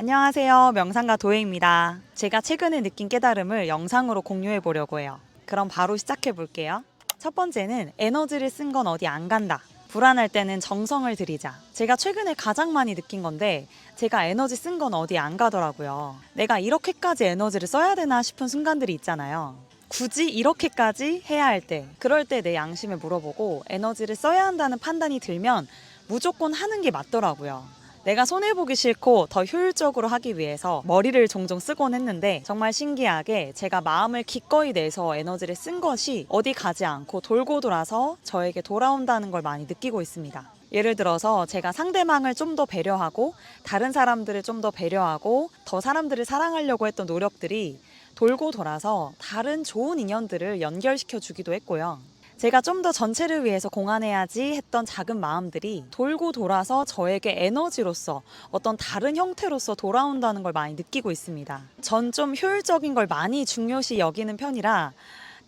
안녕하세요. 명상가 도혜입니다. 제가 최근에 느낀 깨달음을 영상으로 공유해 보려고 해요. 그럼 바로 시작해 볼게요. 첫 번째는 에너지를 쓴 건 어디 안 간다. 불안할 때는 정성을 들이자. 제가 최근에 가장 많이 느낀 건데 제가 에너지 쓴 건 어디 안 가더라고요. 내가 이렇게까지 에너지를 써야 되나 싶은 순간들이 있잖아요. 굳이 이렇게까지 해야 할 때, 그럴 때 내 양심에 물어보고 에너지를 써야 한다는 판단이 들면 무조건 하는 게 맞더라고요. 내가 손해보기 싫고 더 효율적으로 하기 위해서 머리를 종종 쓰곤 했는데 정말 신기하게 제가 마음을 기꺼이 내서 에너지를 쓴 것이 어디 가지 않고 돌고 돌아서 저에게 돌아온다는 걸 많이 느끼고 있습니다. 예를 들어서 제가 상대방을 좀 더 배려하고 다른 사람들을 좀 더 배려하고 더 사람들을 사랑하려고 했던 노력들이 돌고 돌아서 다른 좋은 인연들을 연결시켜 주기도 했고요. 제가 좀 더 전체를 위해서 공헌해야지 했던 작은 마음들이 돌고 돌아서 저에게 에너지로서 어떤 다른 형태로서 돌아온다는 걸 많이 느끼고 있습니다. 전 좀 효율적인 걸 많이 중요시 여기는 편이라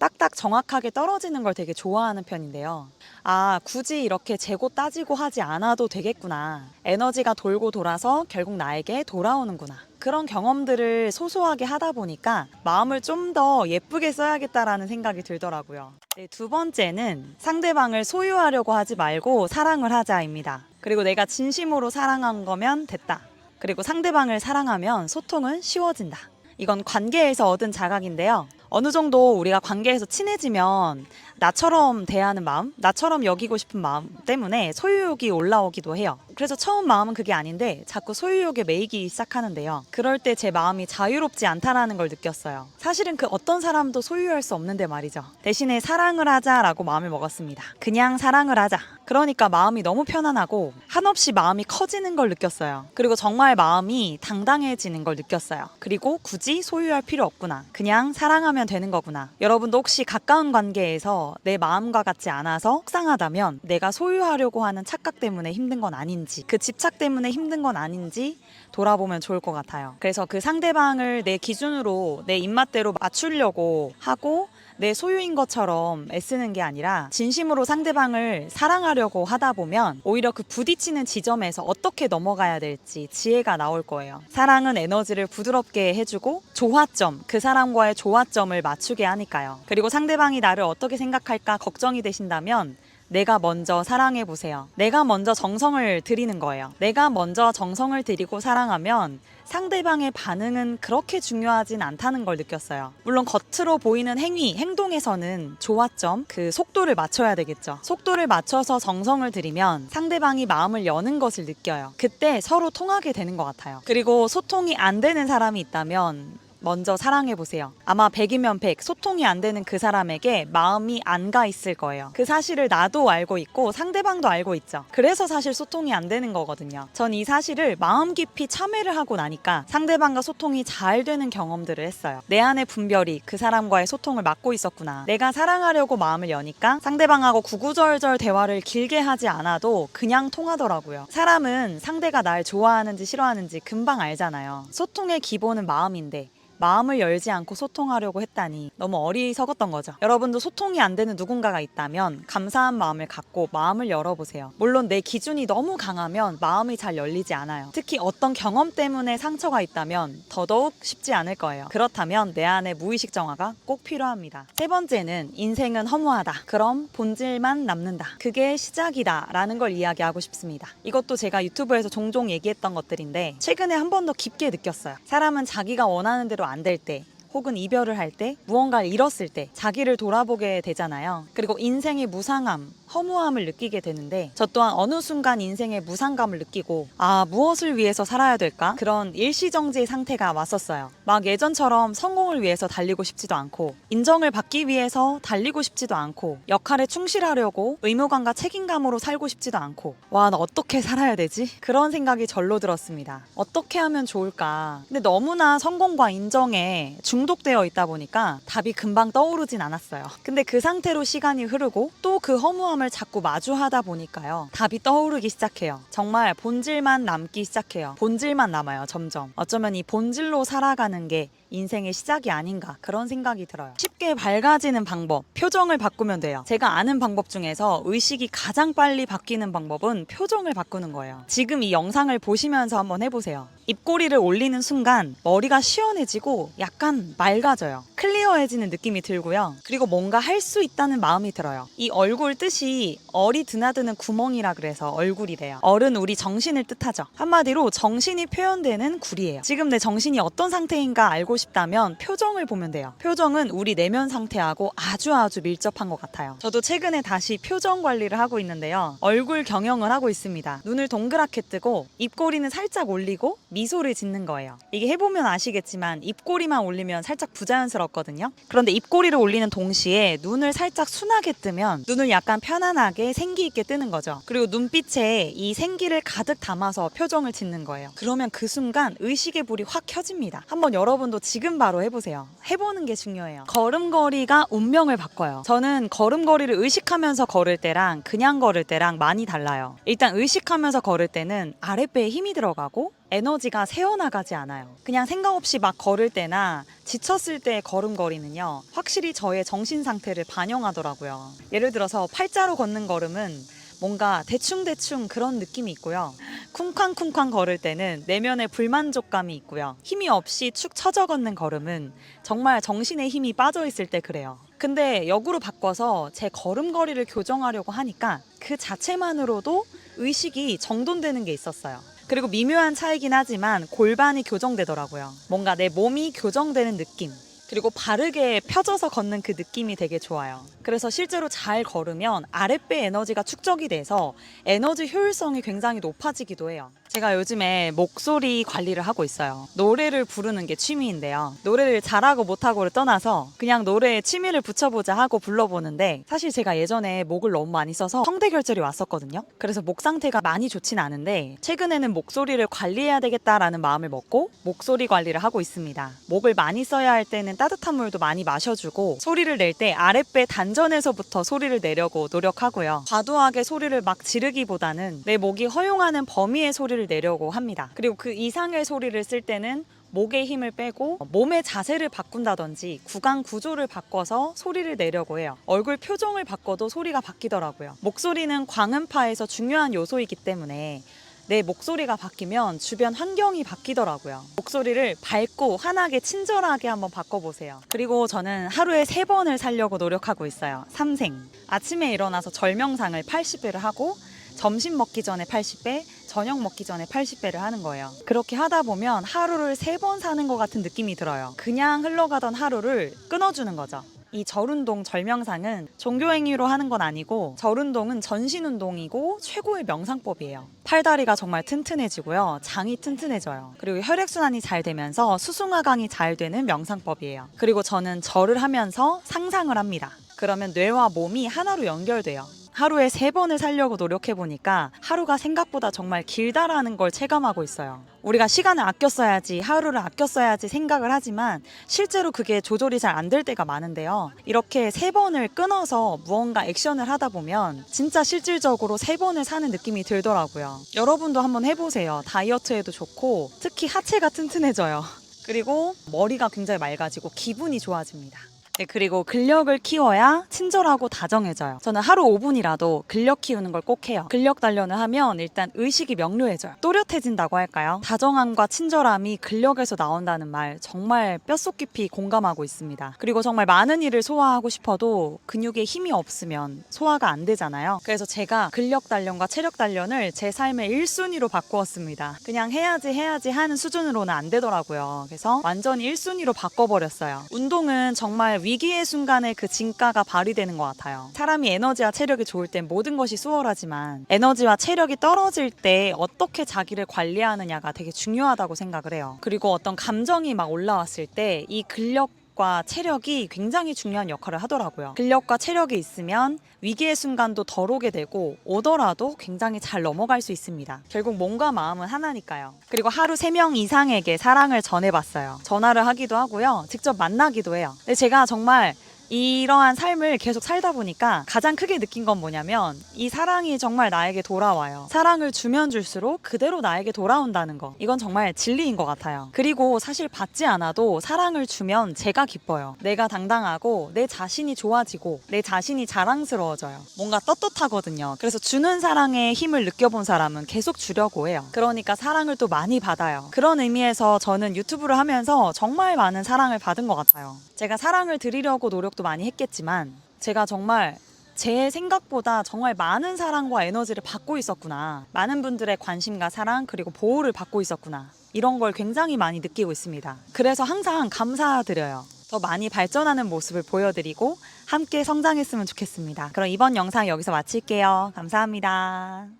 딱딱 정확하게 떨어지는 걸 되게 좋아하는 편인데요. 아, 굳이 이렇게 재고 따지고 하지 않아도 되겠구나. 에너지가 돌고 돌아서 결국 나에게 돌아오는구나. 그런 경험들을 소소하게 하다 보니까 마음을 좀 더 예쁘게 써야겠다라는 생각이 들더라고요. 네, 두 번째는 상대방을 소유하려고 하지 말고 사랑을 하자입니다. 그리고 내가 진심으로 사랑한 거면 됐다. 그리고 상대방을 사랑하면 소통은 쉬워진다. 이건 관계에서 얻은 자각인데요. 어느 정도 우리가 관계에서 친해지면 나처럼 대하는 마음, 나처럼 여기고 싶은 마음 때문에 소유욕이 올라오기도 해요. 그래서 처음 마음은 그게 아닌데 자꾸 소유욕에 매이기 시작하는데요. 그럴 때 제 마음이 자유롭지 않다라는 걸 느꼈어요. 사실은 그 어떤 사람도 소유할 수 없는데 말이죠. 대신에 사랑을 하자라고 마음을 먹었습니다. 그냥 사랑을 하자. 그러니까 마음이 너무 편안하고 한없이 마음이 커지는 걸 느꼈어요. 그리고 정말 마음이 당당해지는 걸 느꼈어요. 그리고 굳이 소유할 필요 없구나. 그냥 사랑하면 되는 거구나. 여러분도 혹시 가까운 관계에서 내 마음과 같지 않아서 속상하다면 내가 소유하려고 하는 착각 때문에 힘든 건 아닌지 그 집착 때문에 힘든 건 아닌지 돌아보면 좋을 것 같아요. 그래서 그 상대방을 내 기준으로 내 입맛대로 맞추려고 하고 내 소유인 것처럼 애쓰는 게 아니라 진심으로 상대방을 사랑하려고 하다 보면 오히려 그 부딪히는 지점에서 어떻게 넘어가야 될지 지혜가 나올 거예요. 사랑은 에너지를 부드럽게 해주고 조화점, 그 사람과의 조화점을 맞추게 하니까요. 그리고 상대방이 나를 어떻게 생각할까 걱정이 되신다면 내가 먼저 사랑해 보세요. 내가 먼저 정성을 들이는 거예요. 내가 먼저 정성을 들이고 사랑하면 상대방의 반응은 그렇게 중요하진 않다는 걸 느꼈어요. 물론 겉으로 보이는 행위, 행동에서는 조화점, 그 속도를 맞춰야 되겠죠. 속도를 맞춰서 정성을 들이면 상대방이 마음을 여는 것을 느껴요. 그때 서로 통하게 되는 것 같아요. 그리고 소통이 안 되는 사람이 있다면 먼저 사랑해 보세요. 아마 100이면 100 소통이 안 되는 그 사람에게 마음이 안 가 있을 거예요. 그 사실을 나도 알고 있고 상대방도 알고 있죠. 그래서 사실 소통이 안 되는 거거든요. 전 이 사실을 마음 깊이 참회를 하고 나니까 상대방과 소통이 잘 되는 경험들을 했어요. 내 안의 분별이 그 사람과의 소통을 막고 있었구나. 내가 사랑하려고 마음을 여니까 상대방하고 구구절절 대화를 길게 하지 않아도 그냥 통하더라고요. 사람은 상대가 날 좋아하는지 싫어하는지 금방 알잖아요. 소통의 기본은 마음인데 마음을 열지 않고 소통하려고 했다니 너무 어리석었던 거죠. 여러분도 소통이 안 되는 누군가가 있다면 감사한 마음을 갖고 마음을 열어보세요. 물론 내 기준이 너무 강하면 마음이 잘 열리지 않아요. 특히 어떤 경험 때문에 상처가 있다면 더더욱 쉽지 않을 거예요. 그렇다면 내 안에 무의식 정화가 꼭 필요합니다. 세 번째는 인생은 허무하다. 그럼 본질만 남는다. 그게 시작이다. 라는 걸 이야기하고 싶습니다. 이것도 제가 유튜브에서 종종 얘기했던 것들인데 최근에 한 번 더 깊게 느꼈어요. 사람은 자기가 원하는 대로 안 될 때, 혹은 이별을 할 때, 무언가를 잃었을 때 자기를 돌아보게 되잖아요. 그리고 인생의 무상함, 허무함을 느끼게 되는데 저 또한 어느 순간 인생의 무상감을 느끼고 아 무엇을 위해서 살아야 될까 그런 일시정지 상태가 왔었어요. 막 예전처럼 성공을 위해서 달리고 싶지도 않고 인정을 받기 위해서 달리고 싶지도 않고 역할에 충실하려고 의무감과 책임감으로 살고 싶지도 않고 와 나 어떻게 살아야 되지 그런 생각이 절로 들었습니다. 어떻게 하면 좋을까 근데 너무나 성공과 인정에 중독되어 있다 보니까 답이 금방 떠오르진 않았어요. 근데 그 상태로 시간이 흐르고 또 그 허무함 사람을 자꾸 마주하다 보니까요. 답이 떠오르기 시작해요. 정말 본질만 남기 시작해요. 본질만 남아요, 점점. 어쩌면 이 본질로 살아가는 게 인생의 시작이 아닌가 그런 생각이 들어요. 쉽게 밝아지는 방법, 표정을 바꾸면 돼요. 제가 아는 방법 중에서 의식이 가장 빨리 바뀌는 방법은 표정을 바꾸는 거예요. 지금 이 영상을 보시면서 한번 해보세요. 입꼬리를 올리는 순간 머리가 시원해지고 약간 맑아져요. 클리어해지는 느낌이 들고요. 그리고 뭔가 할 수 있다는 마음이 들어요. 이 얼굴 뜻이 얼이 드나드는 구멍이라 그래서 얼굴이래요. 얼은 우리 정신을 뜻하죠. 한마디로 정신이 표현되는 굴이에요. 지금 내 정신이 어떤 상태인가 알고 싶다면 표정을 보면 돼요. 표정은 우리 내면 상태하고 아주 아주 밀접한 것 같아요. 저도 최근에 다시 표정 관리를 하고 있는데요. 얼굴 경영을 하고 있습니다. 눈을 동그랗게 뜨고 입꼬리는 살짝 올리고 미소를 짓는 거예요. 이게 해보면 아시겠지만 입꼬리만 올리면 살짝 부자연스럽거든요. 그런데 입꼬리를 올리는 동시에 눈을 살짝 순하게 뜨면 눈을 약간 편안하게 생기 있게 뜨는 거죠. 그리고 눈빛에 이 생기를 가득 담아서 표정을 짓는 거예요. 그러면 그 순간 의식의 불이 확 켜집니다. 한번 여러분도 지금 바로 해보세요. 해보는 게 중요해요. 걸음걸이가 운명을 바꿔요. 저는 걸음걸이를 의식하면서 걸을 때랑 그냥 걸을 때랑 많이 달라요. 일단 의식하면서 걸을 때는 아랫배에 힘이 들어가고 에너지가 새어나가지 않아요. 그냥 생각 없이 막 걸을 때나 지쳤을 때의 걸음걸이는요, 확실히 저의 정신 상태를 반영하더라고요. 예를 들어서 팔자로 걷는 걸음은 뭔가 대충대충 그런 느낌이 있고요. 쿵쾅쿵쾅 걸을 때는 내면의 불만족감이 있고요. 힘이 없이 축 처져 걷는 걸음은 정말 정신에 힘이 빠져 있을 때 그래요. 근데 역으로 바꿔서 제 걸음걸이를 교정하려고 하니까 그 자체만으로도 의식이 정돈되는 게 있었어요. 그리고 미묘한 차이긴 하지만 골반이 교정되더라고요. 뭔가 내 몸이 교정되는 느낌. 그리고 바르게 펴져서 걷는 그 느낌이 되게 좋아요. 그래서 실제로 잘 걸으면 아랫배 에너지가 축적이 돼서 에너지 효율성이 굉장히 높아지기도 해요. 제가 요즘에 목소리 관리를 하고 있어요. 노래를 부르는 게 취미인데요. 노래를 잘하고 못하고를 떠나서 그냥 노래에 취미를 붙여보자 하고 불러보는데 사실 제가 예전에 목을 너무 많이 써서 성대결절이 왔었거든요. 그래서 목 상태가 많이 좋진 않은데 최근에는 목소리를 관리해야 되겠다라는 마음을 먹고 목소리 관리를 하고 있습니다. 목을 많이 써야 할 때는 따뜻한 물도 많이 마셔주고 소리를 낼 때 아랫배 단전에서부터 소리를 내려고 노력하고요. 과도하게 소리를 막 지르기보다는 내 목이 허용하는 범위의 소리를 내려고 합니다. 그리고 그 이상의 소리를 쓸 때는 목의 힘을 빼고 몸의 자세를 바꾼다든지 구강 구조를 바꿔서 소리를 내려고 해요. 얼굴 표정을 바꿔도 소리가 바뀌더라고요. 목소리는 광음파에서 중요한 요소이기 때문에 내 목소리가 바뀌면 주변 환경이 바뀌더라고요. 목소리를 밝고 환하게 친절하게 한번 바꿔보세요. 그리고 저는 하루에 세 번을 살려고 노력하고 있어요. 삼생. 아침에 일어나서 절명상을 80배를 하고 점심 먹기 전에 80배, 저녁 먹기 전에 80배를 하는 거예요. 그렇게 하다 보면 하루를 세 번 사는 것 같은 느낌이 들어요. 그냥 흘러가던 하루를 끊어주는 거죠. 이 절운동 절명상은 종교 행위로 하는 건 아니고 절운동은 전신 운동이고 최고의 명상법이에요. 팔다리가 정말 튼튼해지고요. 장이 튼튼해져요. 그리고 혈액 순환이 잘 되면서 수승화강이 잘 되는 명상법이에요. 그리고 저는 절을 하면서 상상을 합니다. 그러면 뇌와 몸이 하나로 연결돼요. 하루에 세 번을 살려고 노력해 보니까 하루가 생각보다 정말 길다라는 걸 체감하고 있어요. 우리가 시간을 아껴 써야지, 하루를 아껴 써야지 생각을 하지만 실제로 그게 조절이 잘 안 될 때가 많은데요. 이렇게 세 번을 끊어서 무언가 액션을 하다 보면 진짜 실질적으로 세 번을 사는 느낌이 들더라고요. 여러분도 한번 해보세요. 다이어트에도 좋고 특히 하체가 튼튼해져요. 그리고 머리가 굉장히 맑아지고 기분이 좋아집니다. 네, 그리고 근력을 키워야 친절하고 다정해져요. 저는 하루 5분이라도 근력 키우는 걸 꼭 해요. 근력 단련을 하면 일단 의식이 명료해져요. 또렷해진다고 할까요? 다정함과 친절함이 근력에서 나온다는 말 정말 뼛속 깊이 공감하고 있습니다. 그리고 정말 많은 일을 소화하고 싶어도 근육에 힘이 없으면 소화가 안 되잖아요. 그래서 제가 근력 단련과 체력 단련을 제 삶의 1순위로 바꾸었습니다. 그냥 해야지 해야지 하는 수준으로는 안 되더라고요. 그래서 완전히 1순위로 바꿔버렸어요. 운동은 정말 위 기의 순간에 그 진가가 발휘되는 것 같아요. 사람이 에너지와 체력이 좋을 땐 모든 것이 수월하지만 에너지와 체력이 떨어질 때 어떻게 자기를 관리하느냐가 되게 중요하다고 생각을 해요. 그리고 어떤 감정이 막 올라왔을 때 이 근력 과 체력이 굉장히 중요한 역할을 하더라고요. 근력과 체력이 있으면 위기의 순간도 덜 오게 되고 오더라도 굉장히 잘 넘어갈 수 있습니다. 결국 몸과 마음은 하나니까요. 그리고 하루 3명 이상에게 사랑을 전해봤어요. 전화를 하기도 하고요. 직접 만나기도 해요. 근데 제가 정말 이러한 삶을 계속 살다 보니까 가장 크게 느낀 건 뭐냐면 이 사랑이 정말 나에게 돌아와요. 사랑을 주면 줄수록 그대로 나에게 돌아온다는 거. 이건 정말 진리인 것 같아요. 그리고 사실 받지 않아도 사랑을 주면 제가 기뻐요. 내가 당당하고 내 자신이 좋아지고 내 자신이 자랑스러워져요. 뭔가 떳떳하거든요. 그래서 주는 사랑의 힘을 느껴본 사람은 계속 주려고 해요. 그러니까 사랑을 또 많이 받아요. 그런 의미에서 저는 유튜브를 하면서 정말 많은 사랑을 받은 것 같아요. 제가 사랑을 드리려고 노력도 많이 했겠지만 제가 정말 제 생각보다 정말 많은 사랑과 에너지를 받고 있었구나. 많은 분들의 관심과 사랑 그리고 보호를 받고 있었구나. 이런 걸 굉장히 많이 느끼고 있습니다. 그래서 항상 감사드려요. 더 많이 발전하는 모습을 보여드리고 함께 성장했으면 좋겠습니다. 그럼 이번 영상 여기서 마칠게요. 감사합니다.